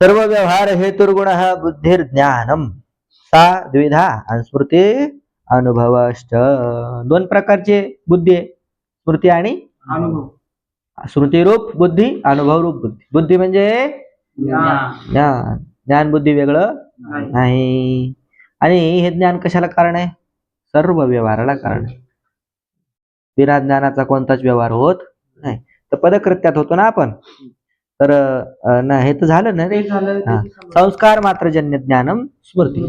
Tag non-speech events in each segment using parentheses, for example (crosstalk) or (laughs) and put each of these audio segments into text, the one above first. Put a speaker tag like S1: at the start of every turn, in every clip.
S1: सर्व व्यवहार हेतुर्गुण बुद्धिर्ज्ञानम. सा द्विधा आणि स्मृती अनुभवश्च. दोन प्रकारचे बुद्धी आहे. स्मृती आणि
S2: अनुभव.
S1: स्मृतीरूप बुद्धी अनुभवरूप बुद्धी. बुद्धी म्हणजे
S2: ज्ञान.
S1: ज्ञान. बुद्धी वेगळं
S2: नाही.
S1: आणि हे ज्ञान कशाला कारण आहे? सर्व व्यवहाराला कारण आहे. बिना ज्ञानाचा कोणताच व्यवहार होत नाही. तर पदकृत्यात होतो ना आपण? तर ना हे तर झालं ना रे. संस्कार मात्र जन्य ज्ञानम स्मृती.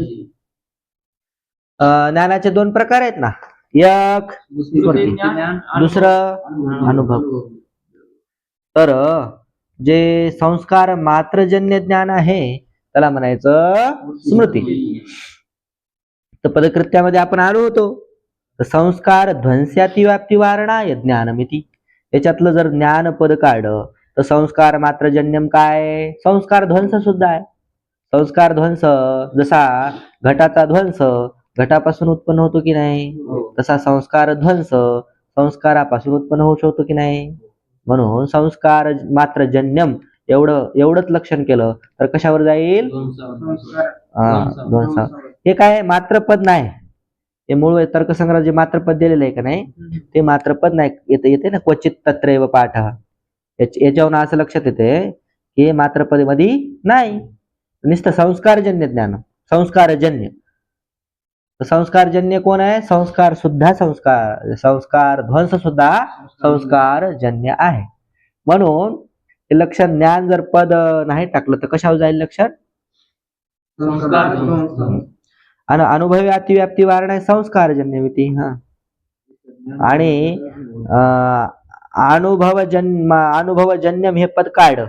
S1: अं, ज्ञानाचे दोन प्रकार आहेत ना? एक
S2: स्मृती
S1: दुसरं अनुभव. तर जे संस्कार मात्रजन्य ज्ञान आहे त्याला म्हणायचं स्मृती. तर पदकृत्यामध्ये आपण आलो होतो. संस्कार ध्वंस्यातिव्याप्ती वारणाय ज्ञानमिती. याच्यातलं जर ज्ञान पद काढलं तर संस्कार मात्रजन्यम काय? संस्कार ध्वंस सुद्धा आहे. संस्कार ध्वंस जसा घटाचा ध्वंस घटापासून उत्पन्न होतो की नाही?
S2: हो.
S1: तसा संस्कार ध्वंस संस्कारापासून उत्पन्न होऊ शकतो की नाही? म्हणून संस्कार मात्र जन्यम एवढं एवढंच लक्षण केलं तर कशावर जाईल. हा, ध्वंस. हे काय? मात्रपद नाही. हे मूळ तर्कसंग्रह जे मात्रपद दिलेलं आहे का नाही? ते मात्रपद नाही. येते येते ना क्वचित तत्रैव पाठ. याच- याच्यावरून असं लक्षात येते की मात्र मात्रपदमध्ये नाही. नुसतं संस्कारजन्य ज्ञान. संस्कारजन्य. संस्कारजन्य कोण आहे? संस्कार सुद्धा संस्कार संस्कार ध्वंस सुद्धा संस्कारजन्य आहे. म्हणून हे लक्षण ज्ञान जर पद नाही टाकलं तर कशावर जाईल लक्षण? आणि अनुभवी अतिव्याप्ती वारण आहे संस्कारजन्य मिती हा. आणि अं, अनुभवजन्म अनुभवजन्यम हे पद काढ.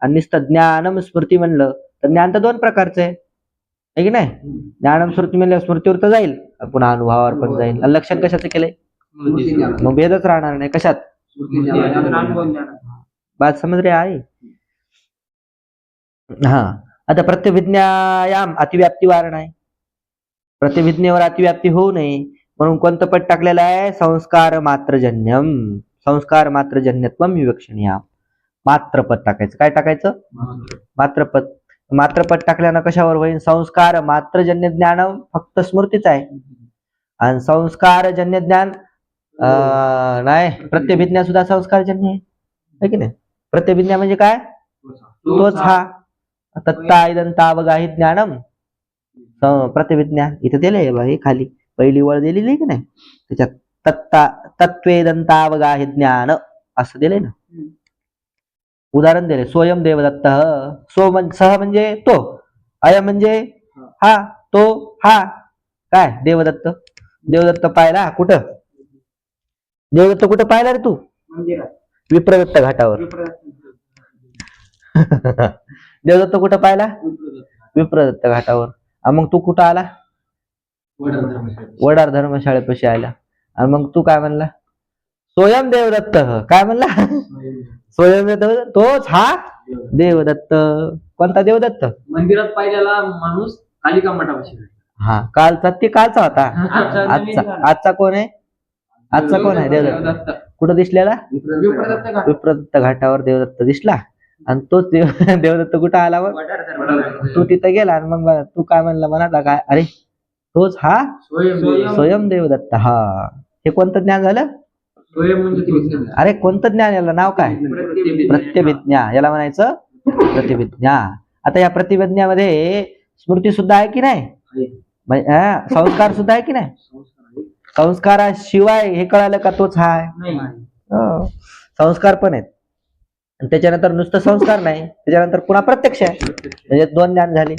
S1: आणि नुसतं ज्ञानम स्मृती म्हणलं तर ज्ञान तर दोन प्रकारचं आहे. की नाही? ज्ञानम स्मृती म्हणलं स्मृतीवर तर जाईल. पुन्हा अनुभवावर पण जाईल. आणि लक्षण कशाचं केलंय. मग भेदच राहणार नाही. कशात?
S2: अनुभव.
S1: बात समज रे आहे हा. आता प्रत्यभिज्ञायाम अतिव्याप्ती वारण आहे. प्रत्यभिज्ञेवर अतिव्याप्ती होऊ नये. म्हणून कोणतं पद टाकलेलं आहे? संस्कार मात्रजन्यम. संस्कार मात्र मात्रजन्यत्वम विवक्षणीय. मात्रपद टाकायचं. काय टाकायचं? मात्रपद. मात्रपद टाकल्यानं कशावर होईल? संस्कार मात्रजन्य ज्ञान फक्त स्मृतीच आहे. आणि संस्कारजन्य ज्ञान अं, नाही प्रत्यभिज्ञा सुद्धा संस्कारजन्य आहे. की नाही? प्रत्यभिज्ञा म्हणजे काय? तोच हा तत्ता इदंतावगाही ज्ञानम प्रतिविज्ञा इथं दिलंय बा हे खाली. पहिली वळ दिलेली आहे की नाही? त्याच्यात तत्ता तत्वेदंतावगाही ज्ञान असं दिलंय ना? उदाहरण दिले स्वयं देवदत्त म्हण सह म्हणजे तो अय म्हणजे हा. तो हा काय? देवदत्त. देवदत्त पाहिला कुठं? देवदत्त कुठं पाहिला रे तू? विप्रदत्त घाटावर. देवदत्त कुठं पाहिला?
S2: विप्रदत्त.
S1: घाटावर. मग तू कुठं आला.
S2: वडार
S1: धर्मशाळेपाशी आला आणि मग तू काय म्हणला? स्वयं देवदत्त काय म्हणला? स्वयं तोच हा? देवदत्त. कोणता देवदत्त?
S2: मंदिरात पाहिलेला माणूस कालिका मठापाशी
S1: हा कालचा? ते कालचा होता?
S2: आजचा.
S1: आजचा कोण आहे? आजचा कोण आहे? देवदत्त. कुठं दिसलेला?
S2: विप्रदत्त घाट.
S1: विप्रदत्त घाटावर देवदत्त दिसला. आणि तोच देव (laughs) देवदत्त कुठं आला. तू तिथं गेला आणि मग तू काय म्हणला म्हणा काय? अरे तोच हा?
S2: स्वयं
S1: देवदत्त हा. हे कोणतं ज्ञान झालं. अरे कोणतं ज्ञान? याला नाव काय. प्रतिविज्ञा. याला म्हणायचं प्रतिविज्ञा. आता या प्रतिविज्ञामध्ये स्मृती सुद्धा आहे की नाही? संस्कार सुद्धा आहे की नाही. संस्काराशिवाय हे कळालं का तोच हा आहे?
S2: नाही
S1: हो. संस्कार पण आहेत. त्याच्यानंतर नुसतं संस्कार नाही. त्याच्यानंतर पुन्हा प्रत्यक्ष आहे. म्हणजे दोन ज्ञान झाले.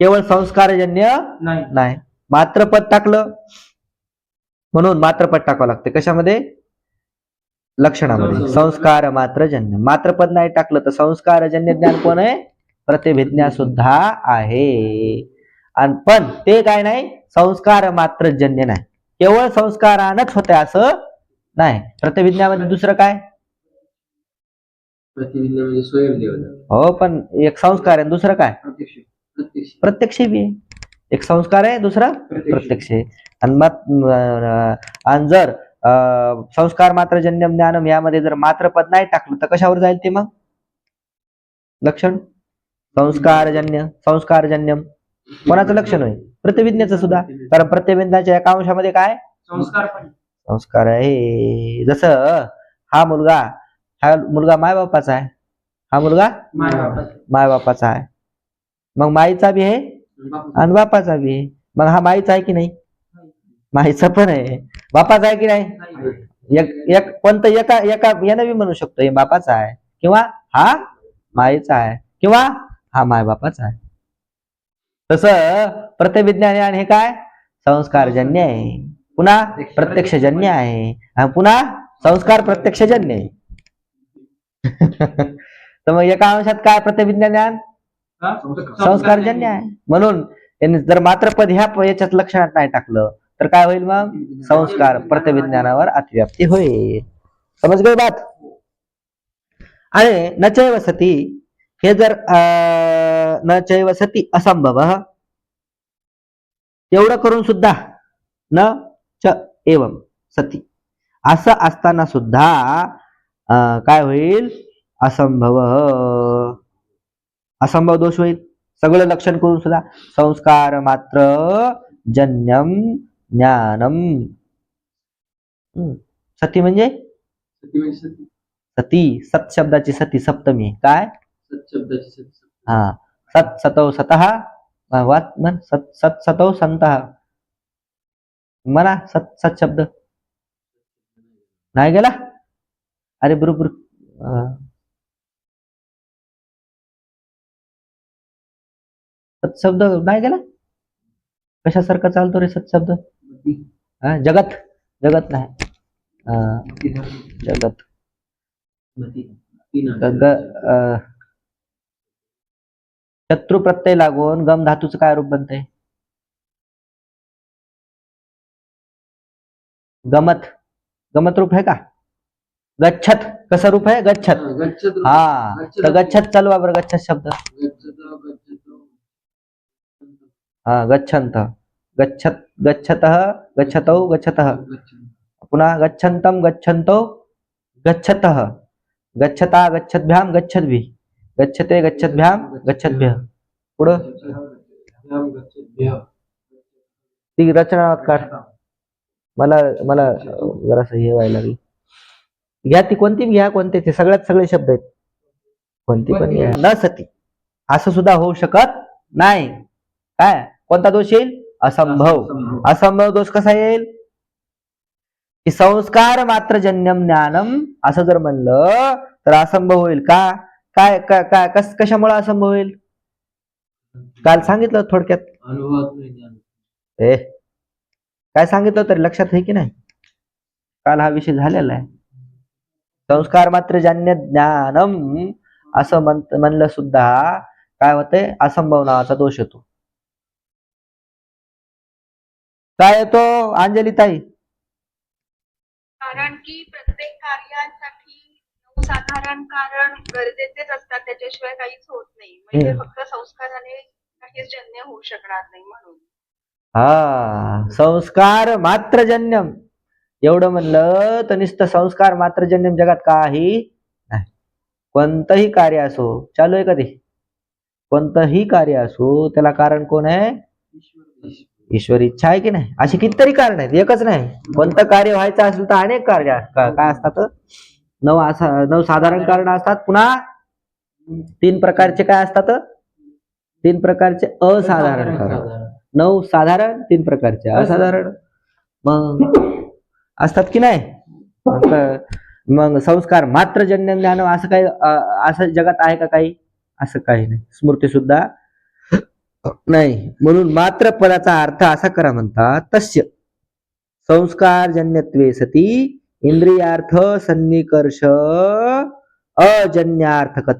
S1: केवळ संस्कारजन्य
S2: नाही.
S1: मात्र पद टाकलं. म्हणून मात्र पद टाकावं लागते. कशामध्ये? लक्षणामध्ये. संस्कार. मात्र जन्य मात्र पद नाही टाकलं तर संस्कारजन्य ज्ञान कोण आहे? प्रतिभिज्ञा सुद्धा आहे. आणि पण ते काय नाही? संस्कार मात्र जन्य नाही. केवळ संस्कारानच होते असं नाही. प्रतिभिज्ञामध्ये दुसरं काय?
S2: म्हणजे
S1: हो पण एक संस्कार आहे. दुसरं काय?
S2: प्रत्यक्ष. प्रत्यक्ष.
S1: बी एक संस्कार आहे दुसरा
S2: प्रत्यक्ष.
S1: आहे. आणि जर अं, संस्कार मात्र जन्यम ज्ञानम यामध्ये जर मात्र पद नाही टाकलं तर कशावर जाईल ते मग? लक्षण? संस्कारजन्य संस्कारजन्यम कोणाचं लक्षण होईल प्रतिविज्ञाचं सुद्धा. कारण प्रतिविज्ञाच्या एका अंशामध्ये काय?
S2: संस्कार
S1: संस्कार आहे. जसं हा मुलगा हा मुलगा माय बापाचा आहे. हा मुलगा
S2: माय बापाचं.
S1: माय बापाचा आहे. मग माईचा बी आहे. आणि बापाचा बी. मग हा माईचा आहे की नाही? माईचा पण आहे. बापाचा आहे की नाही? एक एक तर एका एका यानं बी म्हणू शकतो हे बापाचा आहे. किंवा हा माईचा आहे. किंवा हा माय बापाचा आहे. तस प्रतिविज्ञान आणि हे काय? संस्कारजन्य आहे. पुन्हा प्रत्यक्षजन्य आहे. आणि पुन्हा संस्कार प्रत्यक्षजन्य आहे. (laughs) तर मग एका अंशात काय प्रतिविज्ञान ज्ञान संस्कारजन्य आहे. म्हणून त्यांनी जर मात्र पद ह्या याच्यात लक्षणात नाही टाकलं तर काय होईल मग? संस्कार प्रतिविज्ञानावर अतिव्याप्ती होईल. समज गई बात. आणि न चैव सती हे जर अं, न चैव सती असंभव एवढं करून सुद्धा न च एवम सती. असं असताना सुद्धा अं, काय होईल? असंभव. असंभव दोष होईल. सगळं लक्षण करून सुद्धा संस्कार मात्र जन्यम ज्ञानम. सती म्हणजे?
S2: सती म्हणजे सती.
S1: सती. शब्दाची सती सप्तमी. काय?
S2: सत शब्दाची सती.
S1: हा. सत सतौ सतः. म्हण. सत सत सतौ संत. म्हणा सत सत शब्द. नाही गेला? अरे बरोबर. अं. सत शब्द नाही गेला कशासारखा चालतो रे सत शब्द
S2: मती.
S1: हा जगत जगत नाही. जगत शत्रू प्रत्यय लागून गम धातूचं काय रूप बनतंय गमत गमत रूप आहे का गच्छत कसं रूप आहे गच्छत
S2: हा.
S1: हा तर गच्छत चालू बरं गच्छत शब्द. हा गच्छंत गच्छत गच्छत गच्छतौ गच्छत।
S2: गच्छत.
S1: पुन्हा गच्छन्तं गच्छन्तौ गच्छत। गच्छता गच्छद्भ्याम गच्छद्भिः। गच्छते गच्छद्भ्याम गच्छद्भ्य पुढं। ती रचना काढ मला मला जरासं हे व्हायला लागली। घ्या ती कोणती घ्या कोणते ते सगळ्यात सगळे शब्द आहेत. कोणती पण घ्या. न सती. असं सुद्धा होऊ शकत नाही. काय? कोणता दोष येईल? असंभव. असंभव. दोष कसा येईल? की संस्कार मात्र जन्यम ज्ञानम असं जर म्हणलं तर असंभव होईल का? काय काय कस कशामुळे असंभव होईल? काल सांगितलं थोडक्यात. ए काय सांगितलं तरी लक्षात आहे की नाही? काल हा विषय झालेला आहे. संस्कार मात्र जन्य ज्ञानम असं म्हण म्हणलं सुद्धा काय होतंय? असंभव नावाचा दोष येतो. काय येतो अंजली ताई?
S3: कारण की प्रत्येक कार्यासाठी साधारण कारण गरजेचेच असतात त्याच्याशिवाय काहीच होत नाही. म्हणजे
S1: हम्म.
S3: फक्त संस्काराने काहीच जन्य होऊ शकणार नाही म्हणून.
S1: हा संस्कार मात्र जन्यम एवढं म्हणलं तर नुसतं संस्कार मात्र जन्यम जगात काही नाही. कोणतंही कार्य असो चालू आहे कधी कोणतंही कार्य असो त्याला कारण कोण आहे? ईश्वर. इच्छा आहे की नाही? अशी कितीतरी कारण आहेत. एकच नाही. कोणतं कार्य व्हायचं असेल तर अनेक कार्य काय असतात? नऊ असा नऊ साधारण कारण असतात. पुन्हा तीन प्रकारचे काय असतात? तीन प्रकारचे असाधारण कारण. नऊ साधारण तीन प्रकारचे असाधारण. मग असतात की नाही? मग संस्कार मात्र जन्य ज्ञान असं काही असं जगात आहे का काही? असं काही नाही. स्मृती सुद्धा नाही म्हणून मात्र पदाचा अर्थ असा करा म्हणतात तस्य. संस्कार जन्यत्वे सती इंद्रियार्थ सन्निकर्ष अजन्यार्थक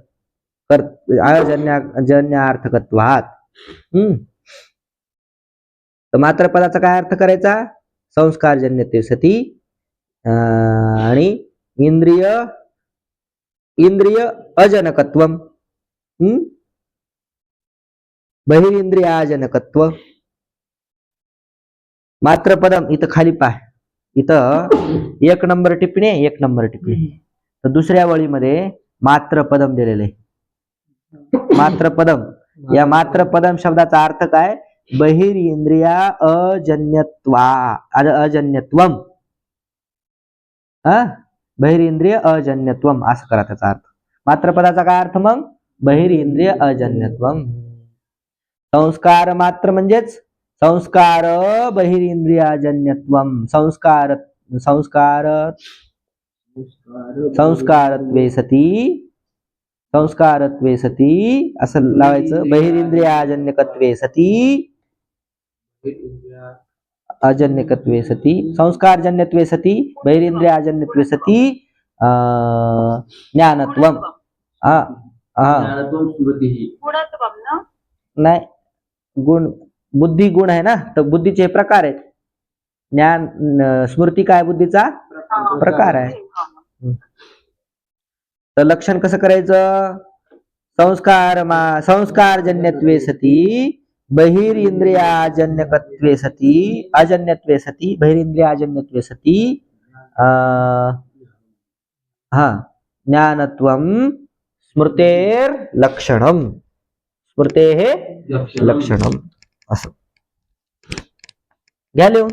S1: कर हम्म. तर मात्र पदाचा काय अर्थ करायचा? संस्कारजन्यत्वे सती अं, आणि इंद्रिय इंद्रिय अजनकत्व हम्म. बहिरिंद्रियाजनकत्व. मात्र पदम इथं खाली पाय. इथं एक नंबर टिप्पणी आहे, एक नंबर टिप्पणी. तर दुसऱ्या वळीमध्ये मात्र पदम दिलेले. मात्र पदम. या मात्र पदम शब्दाचा अर्थ काय? बहिरिंद्रिया अजन्यत्वा अजन्यत्वा अ- अजन्यत्वम. हा? अजन्यत्वम असं करा त्याचा अर्थ. मात्र पदाचा काय अर्थ मग? बहिरिंद्रिय अजन्यत्वम. संस्कार मात्र म्हणजेच संस्कार बहिरेंद्रियाजन्यत्वम संस्कार संस्कार संस्कारत्वे सती संस्कारत्वे सती असं लावायचं. बहिरेंद्रियाजन्यकत्वे सती अजन्यकत्वे सती संस्कारजन्यत्वे सती बहिरेंद्रियाजन्यत्वे सती अं, ज्ञानत्वम हा हा
S2: ज्ञानत्वं
S1: नाही. गुण बुद्धी गुण आहे ना? तर बुद्धीचे प्रकार आहेत. ज्ञान स्मृती काय बुद्धीचा? प्रकार आहे. तर लक्षण कसं करायचं? संस्कार मा संस्कारजन्यत्वे सती बहिरिंद्रियाजन्यकत्वे सती अजन्यत्वे सती बहिरिंद्रियाजन्यत्वे सती अं, हा ज्ञानत्वम स्मृतेर लक्षणम स्मृतेः लक्षणम। असं। घ्या लिहून।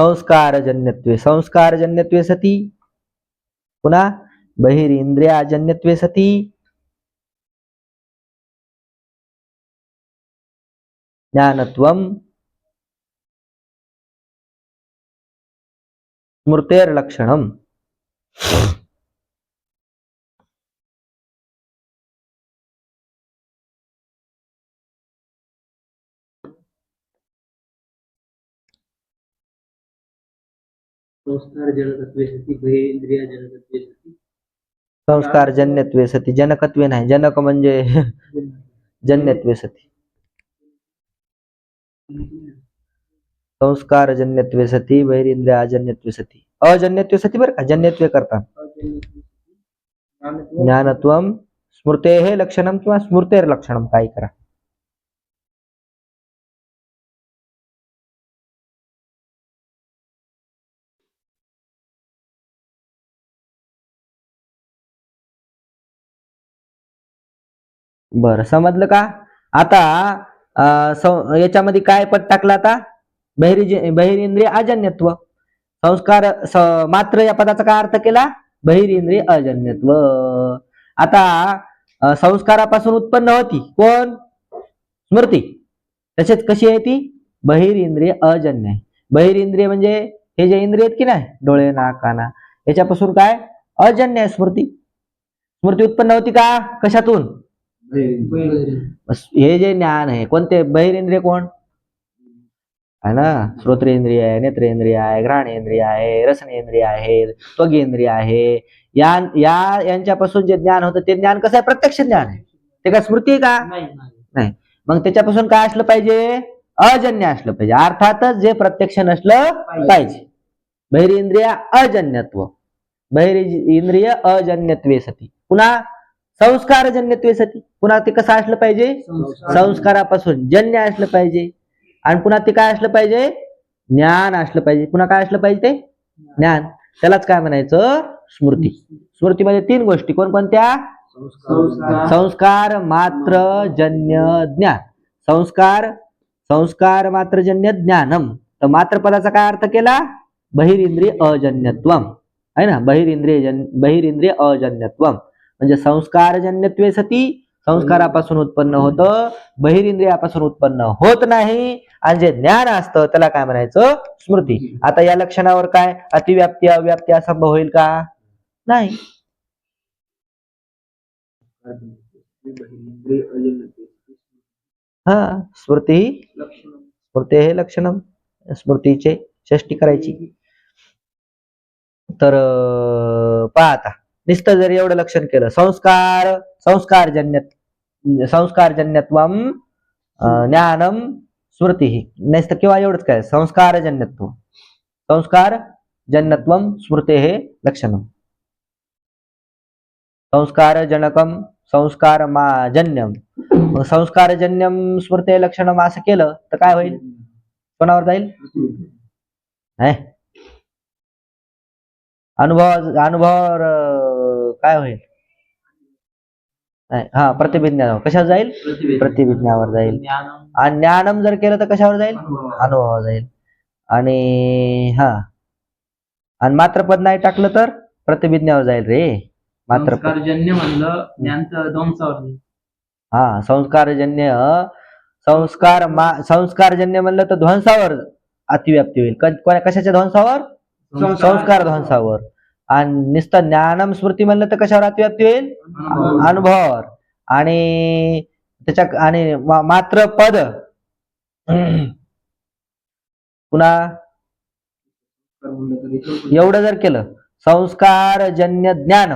S1: संस्कारजन्यत्वे संस्कारजन्यत्वे सती। पुन्हा बहिरेंद्रियाजन्यत्वे सती। ज्ञानत्वम। स्मृतेर्लक्षणम।
S2: संस्कार जनकत्वे सति बहिरेंद्रिय जनकत्वे
S1: नाही जनक म्हणजे (laughs) जन्यत्वे सती संस्कार संस्कारजन्यत्वे सती बहिरेंद्रियाजन्यत्वे सती अजन्यत्वे सती बरं का? जन्यत्वे करता। ज्ञानत्वम स्मृतेः लक्षणम किंवा स्मृतेर लक्षणम काही करा? बर समजलं का? आता याच्यामध्ये काय पद टाकलं आता? बहिरी बहिरेंद्रिय अजन्यत्व. संस्कार मात्र या पदाचा काय अर्थ केला? बहिरेंद्रिय अजन्यत्व. आता संस्कारापासून उत्पन्न होती कोण? स्मृती. तसेच कशी आहे ती? बहिरेंद्रिय अजन्य आहे. बहिरेंद्रिय म्हणजे हे जे इंद्रिय आहेत की नाही? डोळे नाक काना. याच्यापासून काय? अजन्य आहे स्मृती. स्मृती उत्पन्न होती का? कशातून? हे जे ज्ञान आहे कोणते? बहिरेंद्रिय कोण? आहे ना? श्रोत्रेंद्रिय आहे नेत्रेंद्रिय आहे घ्राणेंद्रिय आहे रसनेंद्रिय आहे त्वगेंद्रिय आहे. या या यांच्यापासून जे ज्ञान होतं ते ज्ञान कसं आहे? प्रत्यक्ष ज्ञान आहे. ते काय स्मृती आहे का?
S2: नाही
S1: मग त्याच्यापासून काय असलं पाहिजे? अजन्य असलं पाहिजे. अर्थातच जे प्रत्यक्ष नसलं पाहिजे. बहिरेंद्रिय अजन्यत्व. बहिरेंद्रिय अजन्यत्वे सती. पुन्हा संस्कारजन्यत्वे सती. पुन्हा ते कसं असलं पाहिजे? संस्कारापासून जन्य असलं पाहिजे. आणि पुन्हा ते काय असलं पाहिजे? ज्ञान असलं पाहिजे. पुन्हा काय असलं पाहिजे ते? ज्ञान. त्यालाच काय म्हणायचं? स्मृती. स्मृतीमध्ये तीन गोष्टी. कोणकोणत्या?
S2: संस्कार.
S1: संस्कार मात्र जन्य ज्ञान. संस्कार संस्कार मात्र जन्य ज्ञानम. तर मात्र पदाचा काय अर्थ केला? बहिरिंद्रिय अजन्यत्वम. आहे ना? बहिरिंद्रिय जन बहिरिंद्रिय अजन्यत्वम. म्हणजे संस्कारजन्यत्वे सती संस्कारापासून उत्पन्न होतं बहिरिंद्रियापासून उत्पन्न होत नाही आणि जे ज्ञान असतं त्याला काय म्हणायचं? स्मृती. आता या लक्षणावर काय? अतिव्याप्ती अव्याप्ती असंभव होईल का? नाही. हा स्मृती स्मृती हे लक्षण. स्मृतीचे षष्टी करायची. तर पहा आता. नुसतं जर एवढं लक्षण केलं. संस्कार संस्कारजन्य संस्कारजन्यत्वम अं, ज्ञानम स्मृती. ही किंवा एवढंच काय? संस्कारजन्यत्व. संस्कार जन्यत्वम स्मृते हे लक्षणम संस्कारजनकम संस्कार माजन्यम संस्कारजन्यम स्मृते लक्षणम असं केलं तर काय होईल? कोणावर जाईल? नाही अनुभव अनुभवावर काय होईल? नाही हा प्रतिभिज्ञावर कशावर जाईल? प्रतिभिज्ञावर जाईल. आणि ज्ञानम जर केलं तर कशावर जाईल? अनुभवावर. जाईल. आणि हा. आणि मात्र पद नाही टाकलं तर प्रतिभिज्ञावर जाईल रे. मात्र
S2: संस्कारजन्य म्हणलं जाईल.
S1: हा संस्कारजन्य संस्कार संस्कारजन्य म्हणलं तर ध्वंसावर अतिव्याप्ती होईल. कशाच्या ध्वंसावर? संस्कार ध्वंसावर. आणि नुसतं ज्ञानम स्मृती म्हणलं तर कशावर अतिव्याप्ती होईल?
S2: अनुभव.
S1: अनुभवावर. आणि त्याच्या आणि मात्र पद. पुन्हा. एवढं जर केलं संस्कारजन्य ज्ञान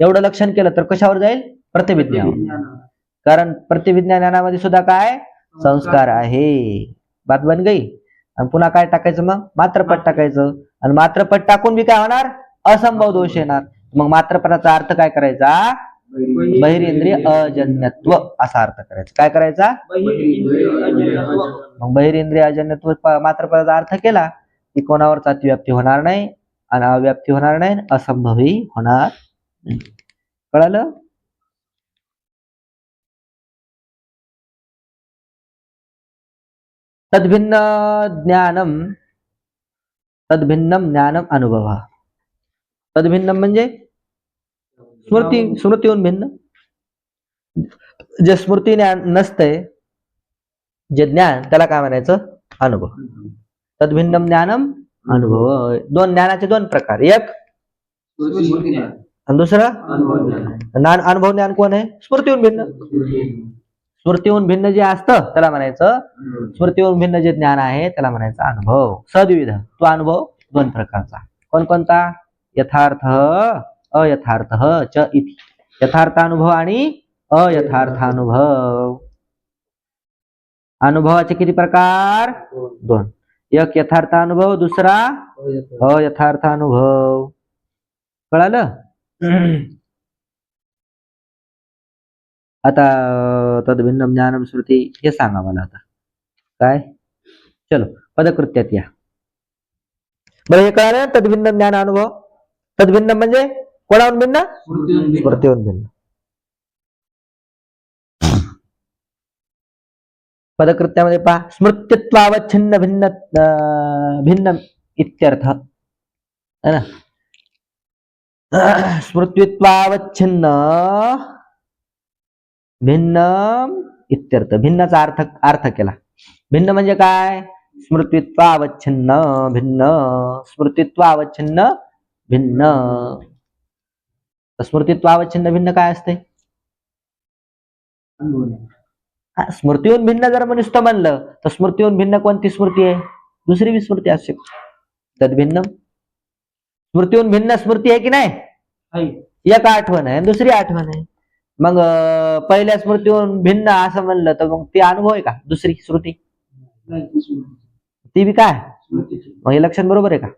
S1: एवढं लक्षण केलं तर कशावर जाईल? प्रतिभिज्ञावर कारण प्रतिविज्ञान ज्ञानामध्ये सुद्धा काय? संस्कार आहे. बात बन गई. आणि पुन्हा काय टाकायचं मग? मात्रपट टाकायचं. आणि मात्रपट टाकून बी काय होणार? असंभव दोष येणार. मग मात्रपटाचा अर्थ काय करायचा? बहिरेंद्रिय अजन्यत्व असा अर्थ करायचा. काय करायचा? मग बहिरेंद्रिय अजन्यत्व मात्रपदाचा अर्थ केला की कोणावरच अतिव्याप्ती होणार नाही आणि अव्याप्ती होणार नाही असंभवही होणार नाही. कळालं? तद्भिन्न ज्ञानम तद्भिन्नम ज्ञानम अनुभव. तद्भिन्नम म्हणजे स्मृती स्मृतीहून भिन्न. जे स्मृती ज्ञान नसतंय जे ज्ञान त्याला काय म्हणायचं? अनुभव. तद्भिन्नम ज्ञानम अनुभव. दोन ज्ञानाचे दोन प्रकार. एक आणि दुसरा? ज्ञान. अनुभव ज्ञान कोण आहे? स्मृतीहून भिन्न. स्मृतीहून भिन्न जे असतं त्याला म्हणायचं स्मृतीहून भिन्न जे ज्ञान आहे त्याला म्हणायचं अनुभव. सद्विध तो अनुभव दोन प्रकारचा कोणकोणता? यथार्थ अयथार्थ च इति। यथार्थ अनुभव आणि अयथार्थ अनुभव अनुभवाचे किती प्रकार? दोन। एक यथार्थ अनुभव दुसरा अयथार्थ अनुभव कळालं? आता तद्भिन्न ज्ञानम स्मृती हे सांगा मला आता. काय? चलो पदकृत्यात या. बरं हे कळालं? तद्भिन्न ज्ञान अनुभव? तद्भिन्न म्हणजे कोणाहून भिन्न? स्मृतीहून भिन्न. पदकृत्यामध्ये पहा स्मृत्यत्वावच्छिन्न भिन्न भिन्न इत्यर्थ. है ना? स्मृत्वित्वावच्छिन्न भिन्न इत्यर्थ. भिन्नचा अर्थ अर्थ केला. भिन्न म्हणजे काय? स्मृतित्वावच्छिन्न भिन्न. स्मृतित्वावच्छिन्न भिन्न. स्मृतित्वावच्छिन्न भिन्न काय असते? हा, स्मृतीहून भिन्न जर नुसतं म्हणलं तर स्मृतीहून भिन्न कोणती स्मृती आहे? दुसरी बी स्मृती असू शकते. तद्भिन्न स्मृतीहून भिन्न स्मृती आहे की नाही? एक आठवण आहे दुसरी आठवण आहे. मग पहिल्या स्मृतीहून भिन्न असं म्हणलं तर मग ती अनुभव आहे का? दुसरी स्मृती? ती बी काय? मग हे लक्षण बरोबर आहे का?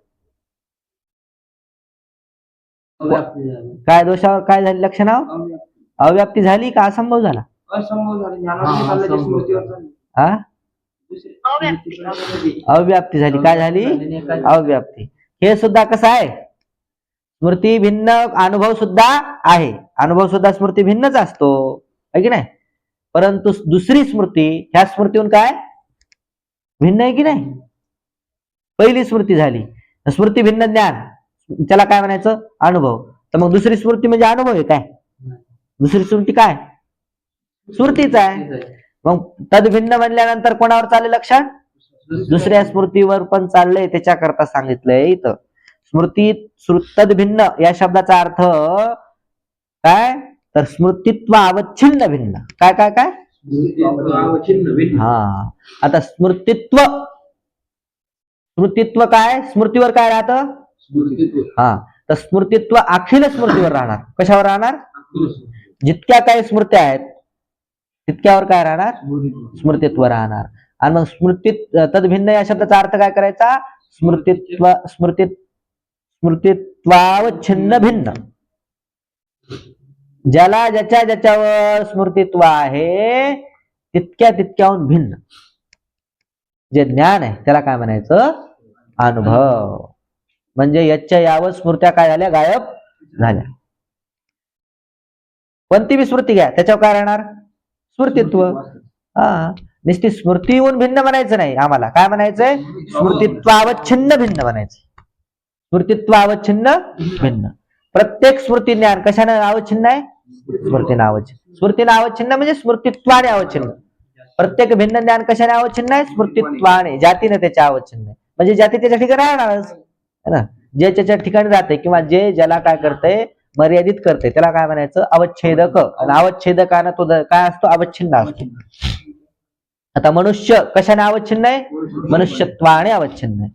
S1: काय दोषावर काय झाली? लक्षणावर अव्याप्ती. झाली का असंभव झाला? हा
S3: अव्यक्ती
S1: अव्याप्ती. झाली. काय झाली? अव्याप्ती. हे सुद्धा कसं आहे? स्मृती भिन्न अनुभव सुद्धा आहे. अनुभव सुद्धा स्मृती भिन्नच असतो. आहे की नाही? परंतु दुसरी स्मृती ह्या स्मृतीहून काय? भिन्न आहे की नाही? पहिली स्मृती झाली. स्मृती भिन्न ज्ञान. त्याला काय म्हणायचं? अनुभव. तर मग दुसरी स्मृती म्हणजे अनुभव आहे काय? दुसरी स्मृती काय? स्मृतीच आहे. मग तद्भिन्न म्हणल्यानंतर कोणावर चालले लक्षात? दुसऱ्या स्मृतीवर पण चाललंय त्याच्याकरता सांगितलंय इथं. स्मृती तद भिन्न या शब्दाचा अर्थ काय? तर स्मृतित्व अवच्छिन्न भिन्न. काय काय काय? हा. आता स्मृतित्व. स्मृतित्व काय? स्मृतीवर काय राहतं? हा तर स्मृतित्व अखिल स्मृतीवर राहणार. कशावर राहणार? जितक्या काही स्मृत्या आहेत तितक्यावर काय राहणार? स्मृतित्व. राहणार. आणि मग स्मृती तद्भिन्न या शब्दाचा अर्थ काय करायचा? स्मृतित्व स्मृती स्मृतित्वावच्छिन्न भिन्न. ज्याला ज्याच्या ज्याच्यावर स्मृतित्व आहे तितक्या तितक्याहून भिन्न. जे ज्ञान आहे त्याला काय म्हणायचं? अनुभव. म्हणजे याच्या यावर स्मृत्या काय झाल्या? गायब झाल्या. कोणती बी स्मृती घ्या. त्याच्यावर काय राहणार? स्मृतित्व. हा. नुसती स्मृतीहून भिन्न म्हणायचं नाही आम्हाला. काय म्हणायचंय? स्मृतित्व अवच्छिन्न भिन्न म्हणायचं स्मृतित्वावच्छिन्न भिन्न. प्रत्येक स्मृती ज्ञान कशाने अवच्छिन्न आहे? स्मृतीने अवच्छिन्न. स्मृतीने अवच्छिन्न म्हणजे स्मृतित्वाने अवच्छिन्न. प्रत्येक भिन्न ज्ञान कशाने अवच्छिन्न आहे? स्मृतित्वाने. जातीने त्याच्या अवच्छिन्न आहे. म्हणजे जाती त्याच्या ठिकाणी राहणारच. है ना? जे त्याच्या ठिकाणी राहते किंवा जे ज्याला काय करते मर्यादित करते त्याला काय म्हणायचं? अवच्छेदक. आणि अवच्छेदकानं तो काय असतो? अवच्छिन्न असतो. आता मनुष्य कशाने अवच्छिन्न आहे? मनुष्यत्वाने अवच्छिन्न आहे.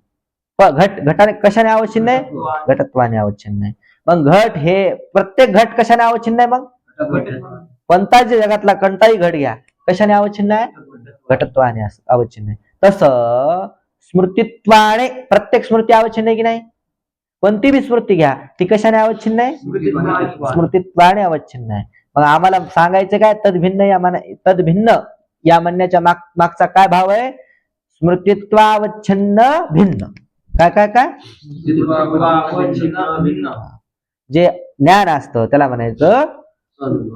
S1: घट घटाने कशाने अवच्छिन्न आहे? घटत्वाने अवच्छिन्न आहे. मग घट हे प्रत्येक घट कशाने अवच्छिन्न आहे मग? कोणताच जगातला कोणताही घट घ्या. कशाने अवच्छिन्न आहे? घटत्वाने अवच्छिन्न आहे. तसं स्मृतित्वाने प्रत्येक स्मृती अवच्छिन्न आहे की नाही? कोणती बी स्मृती घ्या ती कशाने अवच्छिन्न आहे? स्मृतित्वाने अवच्छिन्न आहे. मग आम्हाला सांगायचं काय? तदभिन्न या मन तदभिन्न या म्हणण्याच्या माग मागचा काय भाव आहे? स्मृतित्वावच्छिन्न भिन्न. काय काय काय? जे ज्ञान असतं त्याला म्हणायचं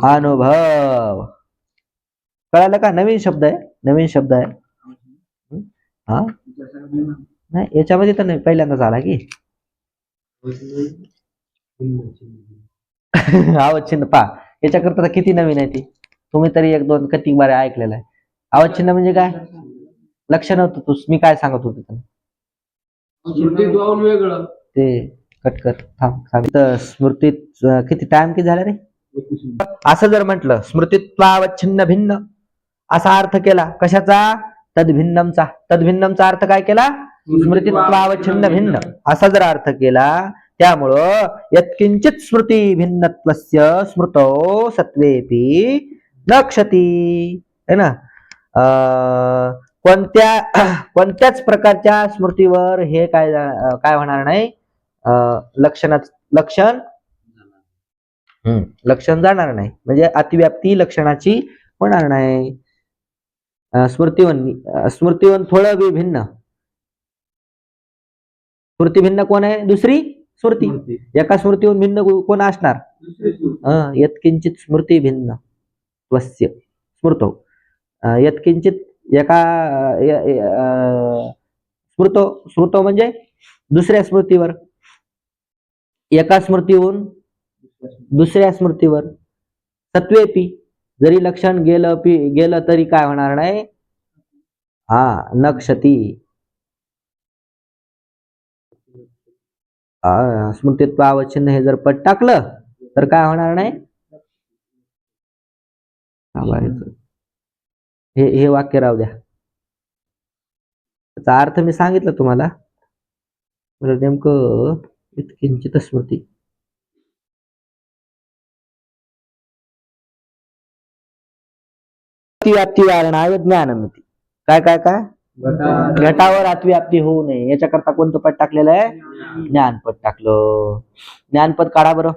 S1: अनुभव. कळालं का? नवीन शब्द आहे? नवीन शब्द आहे. हं? नाही याच्यामध्ये तर नाही पहिल्यांदाच आला की. अवच्छिन्न पा याच्याकरता तर किती नवीन आहे ती. तुम्ही तरी एक दोन किती बारे ऐकलेलं आहे. अवच्छिन्न म्हणजे काय? लक्ष नव्हतं तू मी काय सांगत होतो
S2: वेगळं.
S1: ते कट कर थांब थांब. तर स्मृतीत किती टाइम किती झाला रे? असं जर म्हटलं स्मृतित्वावच्छिन्न भिन्न असा अर्थ केला कशाचा? तद्भिन्नमचा. तद्भिन्नमचा अर्थ काय केला? स्मृतित्वावच्छिन्न भिन्न. असा जर अर्थ केला त्यामुळं यत्किंचित स्मृती भिन्नत्वस्य स्मृतो सत्वेपी न क्षती. है ना? अं, कोणत्या कोणत्याच प्रकारच्या स्मृतीवर हे काय काय होणार नाही? अं, लक्षण? हम्म, लक्षण जाणार नाही. म्हणजे अतिव्याप्ती लक्षणाची होणार नाही. स्मृतिवन स्मृतिवन थोडं बी भिन्न. स्मृती भिन्न कोण आहे? दुसरी स्मृती. एका स्मृतीहून भिन्न को- कोण असणार? यत्किंचित स्मृती भिन्न. त्वस्य स्मृतो. यत्किंचित एका स्मृतो स्मृतो म्हणजे दुसऱ्या स्मृतीवर. एका स्मृतीहून दुसऱ्या स्मृतीवर. सत्वेपी. जरी लक्षण गेलं पी गेलं तरी काय होणार नाही? हा नक्षती. आ, स्मृतित्व अवच्छिन्न हे जर पट टाकलं तर काय होणार नाही? हे हे वाक्य राहू द्या. त्याचा अर्थ मी सांगितलं तुम्हाला. म्हणजे नेमकं इतकिंचित स्मृती. अतिव्याप्ती वारणाय ज्ञानमिती. काय काय काय? घटावर. अतिव्याप्ती होऊ नये. याच्याकरता कोणतं पद टाकलेलं आहे? ज्ञानपद. टाकलं. ज्ञानपद काढा बरं.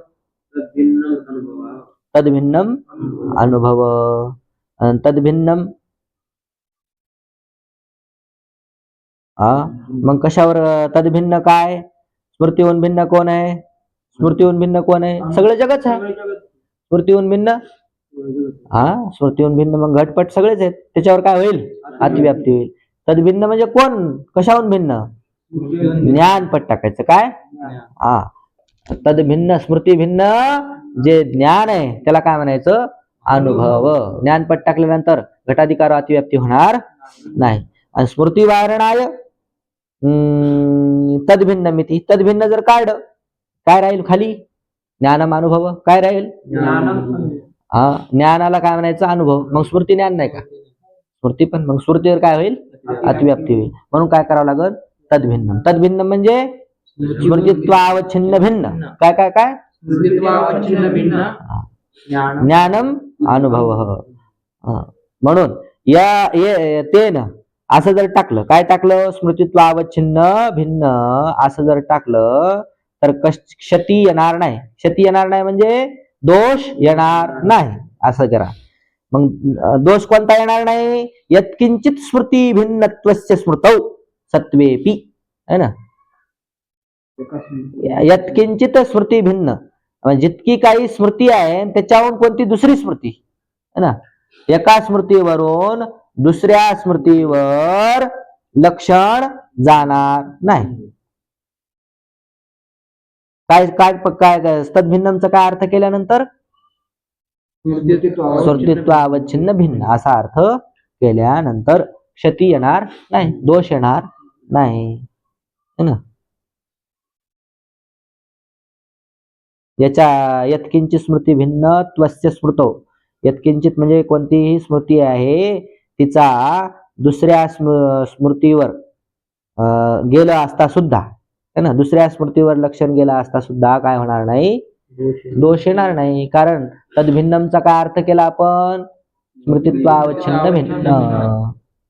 S1: तदभिन्नम अनुभव. अन तदभिन्नम हा मग कशावर? तदभिन्न काय? स्मृतीहून भिन्न कोण आहे? स्मृतीहून भिन्न कोण आहे? सगळं जगच आहे स्मृतीहून भिन्न? हा स्मृतीहून भिन्न मग घटपट सगळेच आहेत. त्याच्यावर काय होईल? अतिव्याप्ती होईल. तद्भिन्न म्हणजे कोण? कशाहून भिन्न? ज्ञानपट टाकायचं. काय? हा. तदभिन्न स्मृती भिन्न जे ज्ञान आहे त्याला काय म्हणायचं? अनुभव. ज्ञानपट टाकल्यानंतर घटाधिकार अतिव्याप्ती होणार नाही. आणि स्मृती वारणाय तद भिन्न मिती. तदभिन्न जर काढ काय राहील खाली? ज्ञानम अनुभव. काय राहील? हा ज्ञानाला काय म्हणायचं? अनुभव. मग स्मृती ज्ञान नाही का? स्मृती पण मग स्मृतीवर काय होईल? अतिव्याप्ती होईल. म्हणून काय करावं लागल? तदभिन्न तदभिन्न म्हणजे स्मृतित्वावच्छिन्न भिन्न काय काय? काय ज्ञानम. अनुभव. म्हणून या ये- तेन असं जर टाकलं काय टाकलं? स्मृतित्वावच्छिन्न भिन्न असं जर टाकलं तर कश- क्षती येणार नाही. क्षती येणार नाही म्हणजे दोष येणार नाही असं करा. मग दोष कोणता येणार नाही? यत्किंचित स्मृती भिन्नत्वस्य स्मृतौ सत्वेपी है ना? यत्किंचित स्मृती भिन्न. जितकी काही स्मृती आहे त्याच्याहून कोणती दुसरी स्मृती? है ना? एका स्मृतीवरून दुसऱ्या स्मृतीवर लक्षण जाणार नाही. काय काय काय काय तद्भिन्नमचा काय अर्थ केल्यानंतर? स्मृतित्व अवच्छिन्न भिन्न असा अर्थ केल्यानंतर क्षती येणार नाही दोष येणार नाही. है ना? याच्या यत्किंचित स्मृती भिन्न त्वस्य स्मृतो. यत्किंचित म्हणजे कोणतीही स्मृती आहे तिचा दुसऱ्या स्म- स्मृतीवर अं, गेलं असता सुद्धा. है ना? दुसऱ्या स्मृतीवर लक्षण गेला असता सुद्धा काय होणार नाही? दोष येणार नाही. कारण तद्भिन्नमचा काय अर्थ केला आपण? स्मृतित्वावच्छिन्न भिन्न.